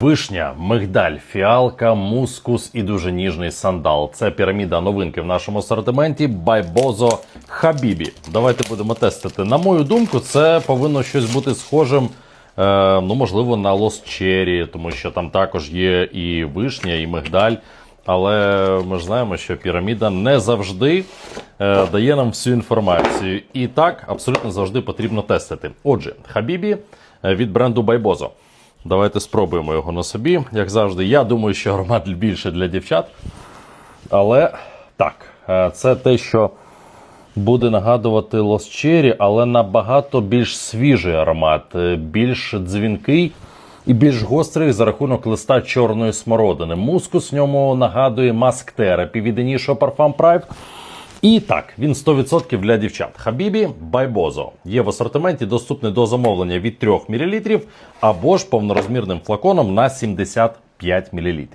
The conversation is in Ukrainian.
Вишня, мигдаль, фіалка, мускус і дуже ніжний сандал. Це піраміда новинки в нашому асортименті Байбозо Хабібі. Давайте будемо тестити. На мою думку, це повинно щось бути схожим. Е, ну, можливо, на Лос Черрі, тому що там також є і вишня, і мигдаль. Але ми ж знаємо, що піраміда не завжди е, дає нам всю інформацію. І так абсолютно завжди потрібно тестити. Отже, Хабібі е, від бренду Байбозо. Давайте спробуємо його на собі. Як завжди, я думаю, що аромат більше для дівчат. Але так, е, це те, що буде нагадувати Lost Cherry, але набагато більш свіжий аромат, е, більш дзвінкий і більш гострий за рахунок листа чорної смородини. Мускус в ньому нагадує Mask Therapy від Initio Parfum Private. І так, він 100% для дівчат. Хабібі Байбозо є в асортименті, доступний до замовлення від 3 мл або ж повнорозмірним флаконом на 75 мл.